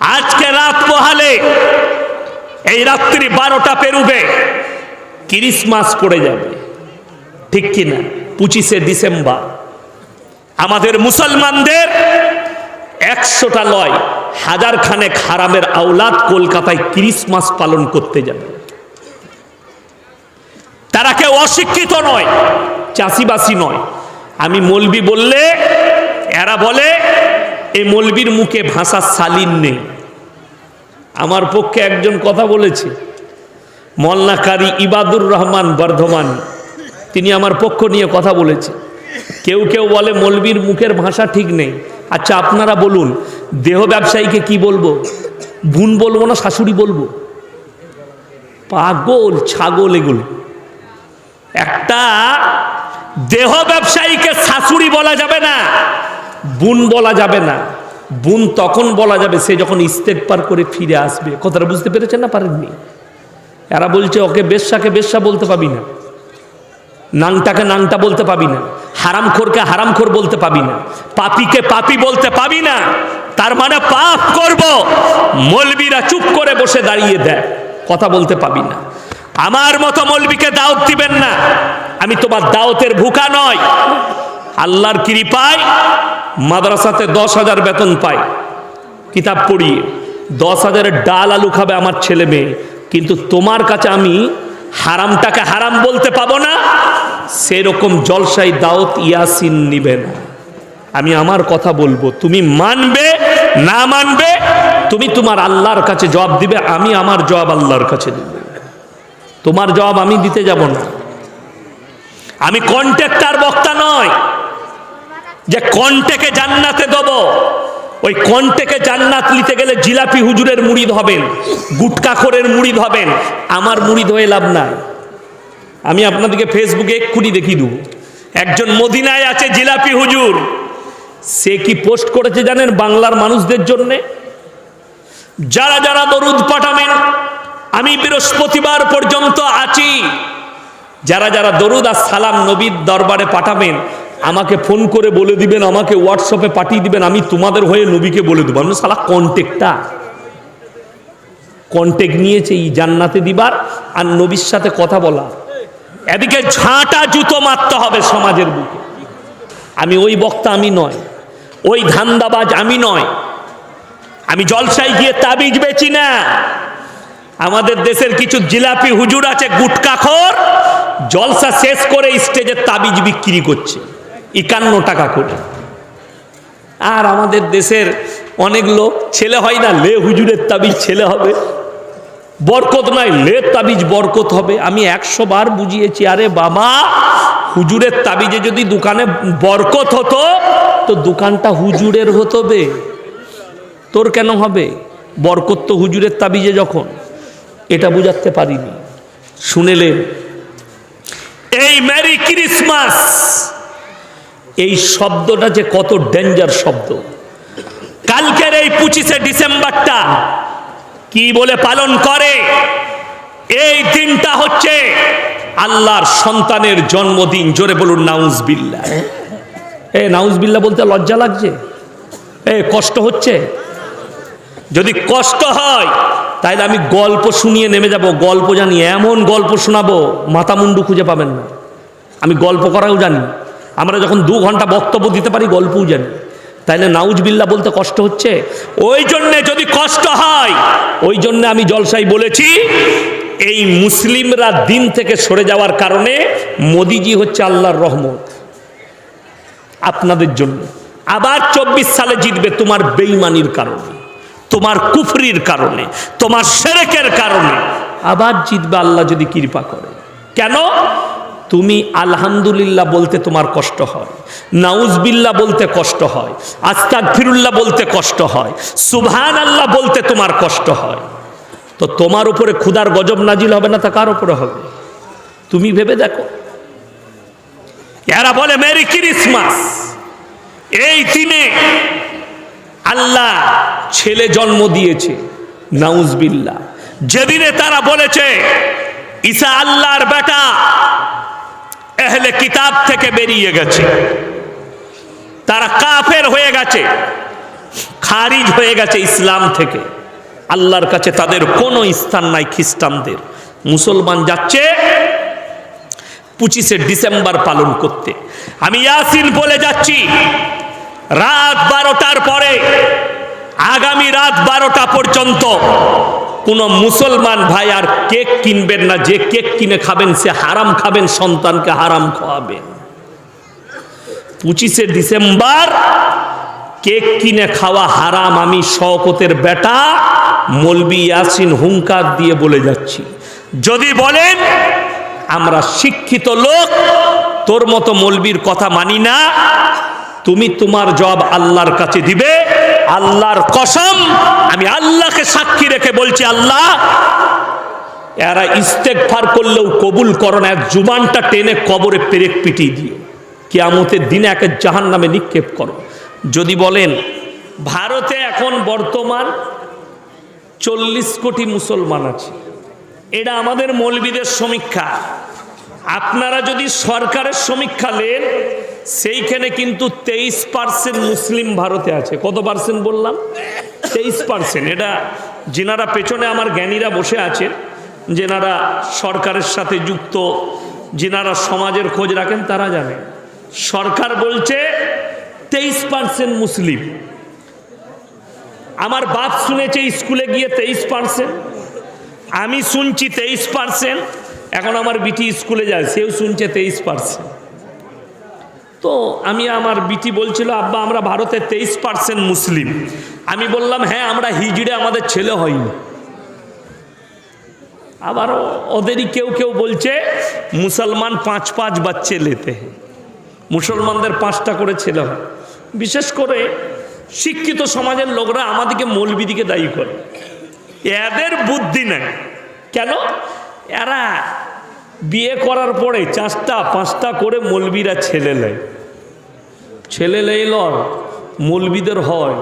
আজকে রাত পোহালে এই রাত্রি বারোটা পেরুবে, ক্রিসমাস পড়ে যাবে। ঠিক কিনা? পঁচিশে ডিসেম্বর। আমাদের মুসলমানদের একশোটা লয় হাজার খানেক হারামের আওলাদ কলকাতায় ক্রিসমাস পালন করতে যাবে। তারা কেউ অশিক্ষিত নয়, চাষিবাসী নয়। আমি মলবি বললে, এরা বলে এই মলবির মুখে ভাষা শালীন নেই। আমার পক্ষে একজন কথা বলেছে, মল্লাকারী ইবাদুর রহমান বর্ধমান, তিনি আমার পক্ষ নিয়ে কথা বলেছে। কেউ কেউ বলে মলবির মুখের ভাষা ঠিক নেই। আচ্ছা আপনারা বলুন, দেহ ব্যবসায়ীকে কি বলব? বোন বলব না শাশুড়ি বলব? পাগল, ছাগল এগুলো। একটা দেহ ব্যবসায়ীকে শাশুড়ি বলা যাবে না। বোন বলা যাবে না। বুন তখন বলা যাবে, সে যখন ইস্তেক পার করে ফিরে আসবে। কথাটা বুঝতে পেরেছেন না? পারেননি। এরা বলছে, ওকে বেশ্যাকে বেশ্যা বলতে পাবি না। নাংটাকে নাংটা বলতে পাবি না। হারামখোরকে হারামখোর বলতে পাবি না। পাপিকে পাপি বলতে পাবি না। তার মানে পাপ করব। মলবিরা চুপ করে বসে দাঁড়িয়ে দেয়। কথা বলতে পাবি না। আমার মতো মলবিকে দাওয়াত দিবেন না। আমি তোমার দাওয়াতের ভুকা নয় আল্লাহর কৃপায় মাদ্রাসাতে দশ হাজার বেতন পাই কিতাব পড়িয়ে। দশ হাজারের ডাল আলু খাবে আমার ছেলে মেয়ে। কিন্তু তোমার কাছে আমি হারামটাকে হারাম বলতে পাবো না। সেরকম জলসাই দাওত ইয়াসিন নিবে না। আমি আমার কথা বলব। তুমি মানবে, না মানবে, তুমি তোমার আল্লাহর কাছে জবাব দিবে, আমি আমার জবাব আল্লাহর কাছে দিব। তোমার জবাব আমি দিতে যাব না। আমি কন্ট্রাক্টার বক্তা নয়। যে কন্টেকে জান্নাতে দেব। ওই কন্টেকে জান্নাত নিতে গেলে জিলাপি হুজুরের মুড়িদ হবেন গুটকাখোরের মুড়িদ হবেন। আমার মুড়িদ হয়ে লাভ নাই। আমি আপনাদেরকে ফেসবুকে এক্ষুনি দেখিয়ে দেবো। একজন মদিনায় আছে জিলাপি হুজুর। সে কি পোস্ট করেছে জানেন বাংলার মানুষদের জন্যে? যারা যারা দরুদ পাঠাবেন, আমি বৃহস্পতিবার পর্যন্ত আছি। যারা যারা দরুদ আর সালাম নবীর দরবারে পাঠাবেন আমাকে ফোন করে বলে দিবেন, আমাকে হোয়াটসঅ্যাপে পাঠিয়ে দিবেন, আমি তোমাদের হয়ে নবীকে বলে দেবো। আমি সালা কন্টেক্টটা কন্টেক্ট নিয়েছে, এই জান্নাতে দিবার আর নবীর সাথে কথা বলা। এদিকে ঝাঁটা জুতো মারতে হবে সমাজের বুকে। আমি ওই বক্তা আমি নয়, ওই ধান্দাবাজ আমি নয়। আমি জলসায় গিয়ে তাবিজ বেচি না। আমাদের দেশের কিছু জিলাপি হুজুর আছে গুটকাখোর জলসা শেষ করে স্টেজে তাবিজ বিক্রি করছে। একান্ন টাকা করে। আর আমাদের দেশের অনেক লোক ছেলে হয় না, লে হুজুরের তাবিজ ছেলে হবে। বরকত নয়, লে তাবিজ বরকত হবে। আমি একশো বার বুঝিয়েছি, আরে বাবা, হুজুরের তাবিজে যদি দোকানে বরকত হতো, তো দোকানটা হুজুরের হতো বে। তোর কেন হবে? বরকত তো হুজুরের তাবিজে যখন। এটা বুঝাতে পারিনি। শুনেলেন এই ম্যারি ক্রিসমাস! এই শব্দটা যে কত ডেঞ্জার শব্দ। কালকের এই পঁচিশে ডিসেম্বরটা কি বলে পালন করে? এই দিনটা হচ্ছে আল্লাহর সন্তানের জন্মদিন। জোরে বলুন নাউজবিল্লা এ নাউজবিল্লা বলতে লজ্জা লাগছে? এ, কষ্ট হচ্ছে? যদি কষ্ট হয় তাহলে আমি গল্প শুনিয়ে নেমে যাব। গল্প জানি, এমন গল্প শোনাবো মাথা মুন্ডু খুঁজে পাবেন না। আমি গল্প করাও জানি। আমরা যখন দু ঘণ্টা বক্তব্য দিতে পারি, গল্পও জানি। তাইলে নাউজ নাউজবিল্লা বলতে কষ্ট হচ্ছে? ওই জন্যে যদি কষ্ট হয়, ওই জন্য আমি জলসাই বলেছি, এই মুসলিমরা দিন থেকে সরে যাওয়ার কারণে মোদিজি হচ্ছে আল্লাহর রহমত। আপনাদের জন্য। আবার চব্বিশ সালে জিতবে তোমার বেইমানির কারণে, তোমার কুফরির কারণে, তোমার সেরেকের কারণে। আবার জিতবে আল্লাহ যদি কৃপা করে। কেন? তুমি আলহামদুলিল্লাহ বলতে তোমার কষ্ট হয়। নাউজবিল্লা বলতে কষ্ট হয়। আস্তাক ফিরুল্লাহ বলতে কষ্ট হয়। সুবহান আল্লাহ বলতে তোমার কষ্ট হয়। তো তোমার উপরে ক্ষুদার গজব নাজিল হবে না তা কার উপরে হবে? তুমি ভেবে দেখো। এরা বলে, মেরি ক্রিসমাস। এই দিনে আল্লাহ ছেলে জন্ম দিয়েছে নাউজবিল্লা যেদিনে তারা বলেছে, ঈসা আল্লাহর বেটা। এহলে কিতাব থেকে বেরিয়ে গেছে। তারা কাফের হয়ে গেছে, খারিজ হয়ে গেছে ইসলাম থেকে। আল্লাহর কাছে তাদের কোনো স্থান নাই খ্রিস্টানদের। মুসলমান যাচ্ছে পঁচিশে ডিসেম্বর পালন করতে। আমি ইয়াসিন বলে যাচ্ছি, রাত বারোটার পরে, আগামী রাত বারোটা পর্যন্ত কোনো মুসলমান ভাই আর কেক কিনবেন না, যে কেক কিনে খাবেন, সে হারাম খাবেন, সন্তানকে হারাম খাওয়াবেন। পঁচিশে ডিসেম্বর, কেক কিনে খাওয়া হারাম, আমি শওকতের বেটা মলবি ইয়াসিন হুঙ্কার দিয়ে বলে যাচ্ছি। যদি বলেন, আমরা শিক্ষিত লোক, তোর মতো মলবির কথা মানি না, তুমি তোমার জব আল্লাহর কাছে দিবে। আল্লাহর কসম, আমি আল্লাহকে সাক্ষী রেখে বলছি, আল্লাহ, এরা ইস্তেকফার করলেও কবুল করো না এক জুবানটা টেনে কবরে পেরেক পিটিয়ে দিও। কেয়ামতের দিনে একে জাহান নামে নিক্ষেপ করো। যদি বলেন, ভারতে এখন বর্তমান চল্লিশ কোটি মুসলমান আছে, এটা আমাদের মৌলবিদের সমীক্ষা। আপনারা যদি সরকারের সমীক্ষা নেন সেইখানে কিন্তু তেইশ পার্সেন্ট মুসলিম ভারতে আছে। কত পার্সেন্ট বললাম? তেইশ পার্সেন্ট এটা যেনারা পেছনে আমার জ্ঞানীরা বসে আছেন, যেনারা সরকারের সাথে যুক্ত, যেনারা সমাজের খোঁজ রাখেন, তারা জানেন সরকার বলছে তেইশ পার্সেন্ট মুসলিম। আমার বাপ শুনেছে স্কুলে গিয়ে তেইশ পার্সেন্ট আমি শুনছি তেইশ পার্সেন্ট এখন আমার বিটি স্কুলে যায়, সেও শুনছে তেইশ পার্সেন্ট তো আমি আমার বিটি বলছিল, আব্বা, আমরা ভারতে তেইশ পার্সেন্ট মুসলিম। আমি বললাম হ্যাঁ আমরা হিজড়ে আমাদের ছেলে হয়নি। আবার ওদেরই কেউ কেউ বলছে, মুসলমান পাঁচ পাঁচ বাচ্চে লেতে মুসলমানদের পাঁচটা করে ছেলে হয়। বিশেষ করে শিক্ষিত সমাজের লোকরা আমাদেরকে মৌলবিদিকে দায়ী করে। এদের বুদ্ধি নেই। কেন? এরা বিয়ে করার পরে চারটা, পাঁচটা করে মৌলবিরা ছেলে নেয়। ছেলে লেল মৌলবিদের হয়।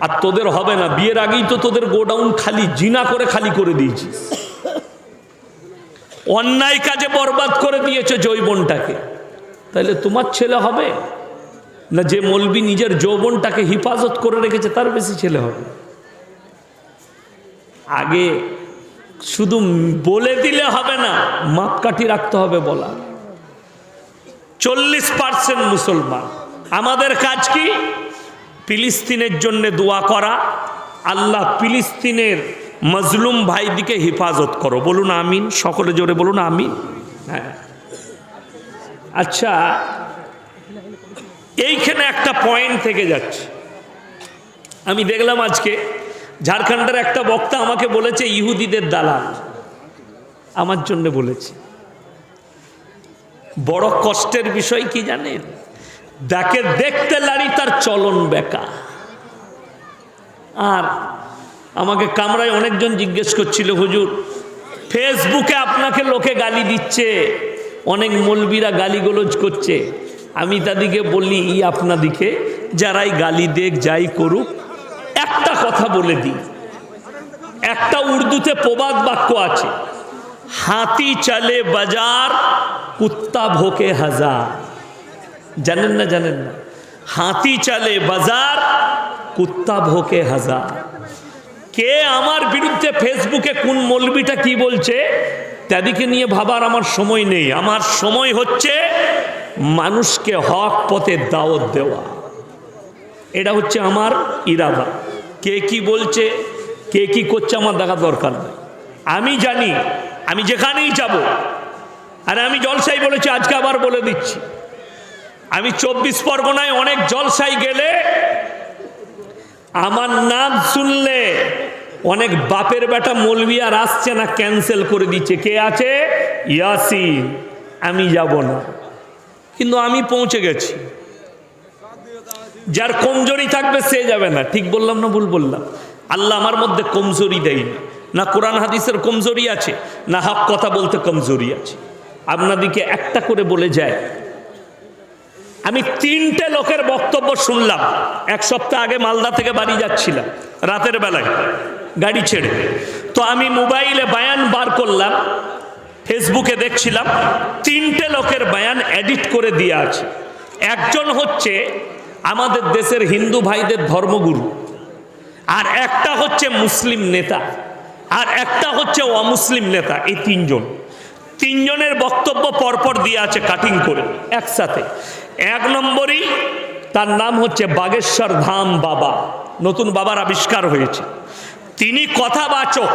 আর তোদের হবে না, বিয়ের আগেই তো তোদের গোডাউন খালি, জিনা করে খালি করে দিয়েছিস অন্যায় কাজে বরবাদ করে দিয়েছে যৌবনটাকে। তাহলে তোমার ছেলে হবে? না যে মলবি নিজের যৌবনটাকে হিফাজত করে রেখেছে, তার বেশি ছেলে হবে? আগে শুধু বলে দিলে হবে না মাপকাঠি রাখতে হবে বলা। চল্লিশ পার্সেন্ট মুসলমান। আমাদের কাজ কি? ফিলিস্তিনের জন্য দোয়া করা। আল্লাহ ফিলিস্তিনের মজলুম ভাইদিকে হেফাজত করো। বলুন আমিন, সকলে জোরে বলুন আমিন। হ্যাঁ। আচ্ছা এইখানে একটা পয়েন্ট থেকে যাচ্ছে। আমি দেখলাম আজকে ঝাড়খণ্ডের একটা বক্তা আমাকে বলেছে, ইহুদিদের দালাল। আমার জন্য বলেছে। বড় কষ্টের বিষয় কি জানেন? যাকে দেখতে লাড়ি তার চলন বেকা। আর আমাকে কামরায় অনেকজন জিজ্ঞেস করছিল, হুজুর, ফেসবুকে আপনাকে লোকে গালি দিচ্ছে, অনেক মলবিরা গালিগোলজ করছে। আমি তাদেরকে বলি ই আপনাদিকে যারাই গালি দেখ যাই করুক কথা বলে দিই। একটা উর্দুতে প্রবাদ বাক্য আছে, হাতি চলে বাজার, কুত্তা ভোকে হাজার। জানেন না জানেন না? হাতি চলে বাজার, কুত্তা ভোকে হাজার। কে আমার বিরুদ্ধে ফেসবুকে কোন মলবিটা কি বলছে, তাদেরকে নিয়ে ভাবার আমার সময় নেই। আমার সময় হচ্ছে মানুষকে হক পথে দাওয়াত দেওয়া। এটা হচ্ছে আমার ইরাদা। কে কি বলছে, কে কি করছে আমার দেখা দরকার আমি জানি, আমি যেখানেই যাব, আর আমি জলসাই বলেছি, আজকে আবার বলে দিচ্ছি। আমি চব্বিশ পরগনায় অনেক জলসাই গেলে আমার নাম শুনলে অনেক বাপের বেটা মলবি আর আসছে না, ক্যান্সেল করে দিচ্ছে। কে আছে? ইয়াসিন। আমি যাব না। কিন্তু আমি পৌঁছে গেছি। যার কমজোরি থাকবে সে যাবে না। ঠিক বললাম না ভুল বললাম? আল্লাহ আমার মধ্যে কমজোরি দেয়নি না। না কোরআন হাদিসের কমজোরি আছে, না হক কথা বলতে কমজোরি আছে। আপনাদিকে একটা করে বলে যায়। আমি তিনটে লোকের বক্তব্য শুনলাম। এক সপ্তাহ আগে মালদা থেকে বাড়ি যাচ্ছিলাম, রাতের বেলায়, গাড়ি ছেড়ে। তো আমি মোবাইলে বায়ান বার করলাম, ফেসবুকে দেখছিলাম, তিনটে লোকের বায়ান এডিট করে দিয়ে আছে। একজন হচ্ছে আমাদের দেশের হিন্দু ভাইদের ধর্মগুরু। আর একটা হচ্ছে মুসলিম নেতা, আর একটা হচ্ছে অমুসলিম নেতা, এই তিনজন। তিনজনের বক্তব্য পরপর দিয়ে আছে কাটিং করে, একসাথে। এক নম্বরই তার নাম হচ্ছে বাগেশ্বর ধাম বাবা, নতুন বাবার আবিষ্কার হয়েছে। তিনি কথাবাচক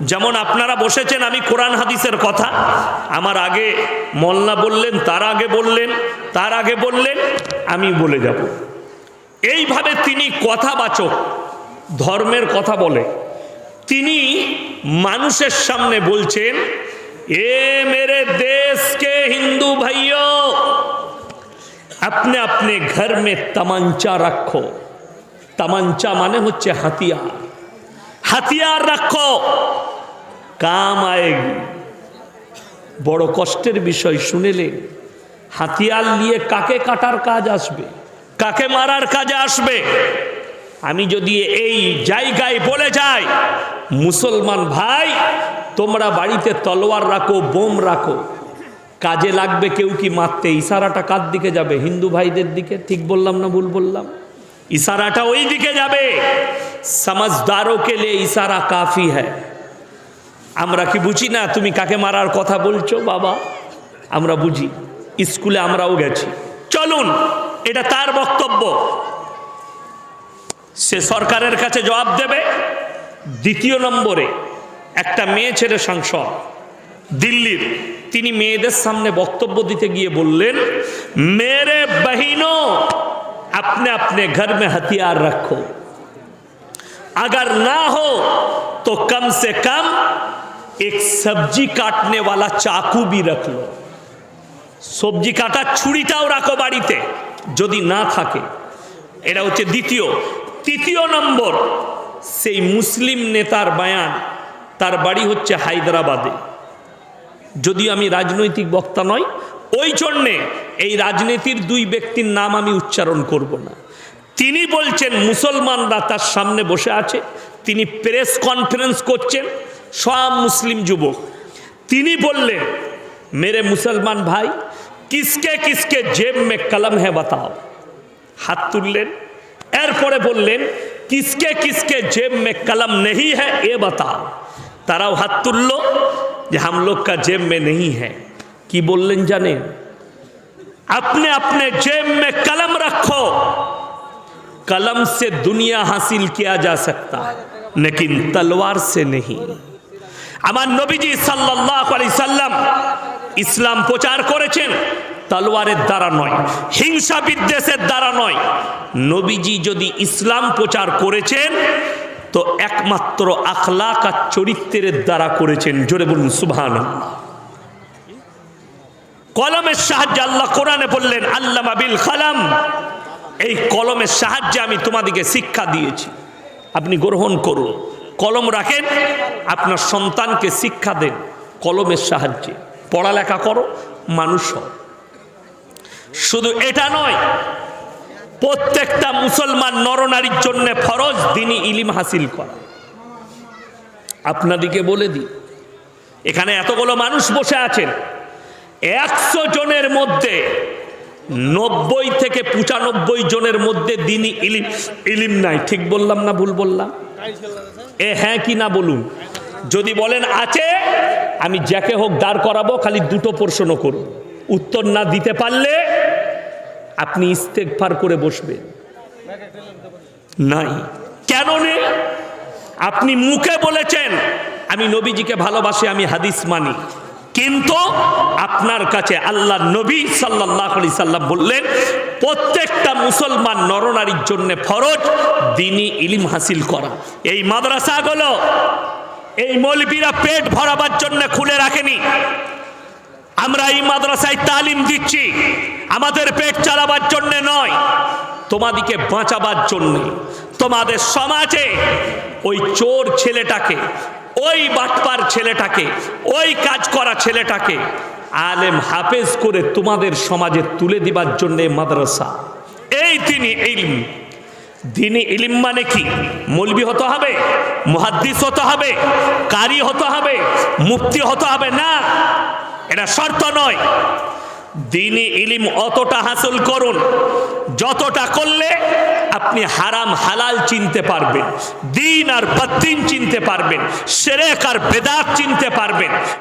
যেমন আপনারা বসেছেন আমি কোরআন হাদিসের কথা, আমার আগে মল্লা বললেন, তার আগে বললেন, তার আগে বললেন, আমি বলে যাব। এইভাবে তিনি কথা বাচক ধর্মের কথা বলে। তিনি মানুষের সামনে বলছেন, এ মেরে দেশকে হিন্দু ভাইও আপনি আপনি ঘর মে তামাঞ্চা রাখো। তামাঞ্চা মানে হচ্ছে হাতিয়ার। হাতিয়ার রাখো। কাম আয়েগি। বড় কষ্টের বিষয় শুনেলে হাতিয়ার নিয়ে কাকে কাটার কাজ আসবে? কাকে মারার কাজে আসবে? আমি যদি এই জায়গায় বলে যাই, মুসলমান ভাই, তোমরা বাড়িতে তলোয়ার রাখো, বোম রাখো। কাজে লাগবে কেউ কি মারতে? ইশারাটা কার দিকে যাবে? হিন্দু ভাইদের দিকে? ঠিক বললাম না ভুল বললাম? ইশারাটা ওই দিকে যাবে। সমাজদারও কে ইশারা কাফি হ্যায়। আমরা কি বুঝি না তুমি কাকে মারার কথা বলছো বাবা আমরা বুঝি স্কুলে আমরাও গেছি চলুন এটা তার বক্তব্য সে সরকারের কাছে জবাব দেবে দ্বিতীয় নম্বরে একটা মেয়ে ছেলে সাংসদ দিল্লির তিনি মেয়েদের সামনে বক্তব্য দিতে গিয়ে বললেন মেরে বহিনো अपने अपने घर में हथियार रखो अगर ना हो तो कम से कम एक सब्जी काटने वाला चाकू भी रख लो সবজি কাটার ছুরিটাও রাখো বাড়িতে যদি না থাকে এটা হচ্ছে দ্বিতীয় তৃতীয় নম্বর সেই মুসলিম নেতার বায়ান তার বাড়ি হচ্ছে হায়দ্রাবাদে যদি আমি রাজনৈতিক বক্তা নয় ওই জন্যে এই রাজনীতির দুই ব্যক্তির নাম আমি উচ্চারণ করব না তিনি বলছেন মুসলমানরা তার সামনে বসে আছে তিনি প্রেস কনফারেন্স করছেন सब मुस्लिम युवक मेरे मुसलमान भाई किसके किसके जेब में कलम है बताओ हाथ तुललें एरपर बोलें किसके किसके जेब में कलम नहीं है ये बताओ तारा हाथ तुल लो ये हम लोग का जेब में नहीं है कि बोल बोलें जाने अपने अपने जेब में कलम रखो कलम से दुनिया हासिल किया जा सकता लेकिन तलवार से नहीं আমার নবীজি সাল্লাল্লাহু আলাইহি সাল্লাম ইসলাম প্রচার করেছেন, তলোয়ারের দ্বারা নয়, হিংসা বিদ্বেষের দ্বারা নয়। নবীজি যদি ইসলাম প্রচার করেছেন, তো একমাত্র আখলাক আর চরিত্রের দ্বারা করেছেন। জোরে বলুন সুভান কলমের সাহায্যে আল্লাহ কোরআনে বললেন আল্লাহ বিল কালাম এই কলমের সাহায্যে আমি তোমাদিকে শিক্ষা দিয়েছি। আপনি গ্রহণ করুন। কলম রাখেন, আপনার সন্তানকে শিক্ষা দেন, কলমের সাহায্যে। পড়ালেখা করো, মানুষ শুধু এটা নয়, প্রত্যেকটা মুসলমান নরনারীর জন্য ফরজ দিনই ইলিম হাসিল করা। আপনাদিকে বলে দিই, এখানে এতগুলো মানুষ বসে আছেন, একশো জনের মধ্যে, নব্বই থেকে পঁচানব্বই জনের মধ্যে দিনই ইলিম ইলিম নাই। ঠিক বললাম না ভুল বললাম? এ হ্যাঁ কি না বলুন। যদি বলেন আছে, আমি যাকে হোক দাঁড় করাবো, খালি দুটো প্রশ্ন করুন। উত্তর না দিতে পারলে আপনি ইস্তেকফার করে বসবেন। নাই। কেন নেই আপনি মুখে বলেছেন, আমি নবীজিকে ভালোবাসি, আমি হাদিস মানি। কিন্তু আপনার কাছে আল্লাহ নবী সাল্লাহ সাল্লাম বললেন প্রত্যেকটা মুসলমান নরনারীর জন্য ফরজ, দিনই ইলিম হাসিল করা। এই মাদ্রাসাগুলো এই মৌলবীরা পেট ভরাবার জন্য খুলে রাখেনি। আমরা এই মাদ্রাসায় তালিম দিচ্ছি, আমাদের পেট চালাবার জন্য নয়, তোমাদিকে বাঁচাবার জন্য। তোমাদের সমাজে ওই চোর ছেলেটাকে, ওই বাটপার ছেলেটাকে, ওই কাজ করা ছেলেটাকে আলেম হাফেজ করে তোমাদের সমাজে তুলে দিবার জন্য মাদ্রাসা। এই তিনি ইলম। দিনী ইলিম মানে কি? মৌলবি হতে হবে, মুহাদ্দিস হতে হবে, কারি হতে হবে, মুফতি হতে হবে, না। এটা শর্ত নয়। দিনই ইলিম অতটা হাসিল করুন, যতটা করলে আপনি হারাম, হালাল চিনতে পারবেন। দিন আর বদ্দিন চিনতে পারবেন, সেরেক আর বেদাত চিনতে পারবেন।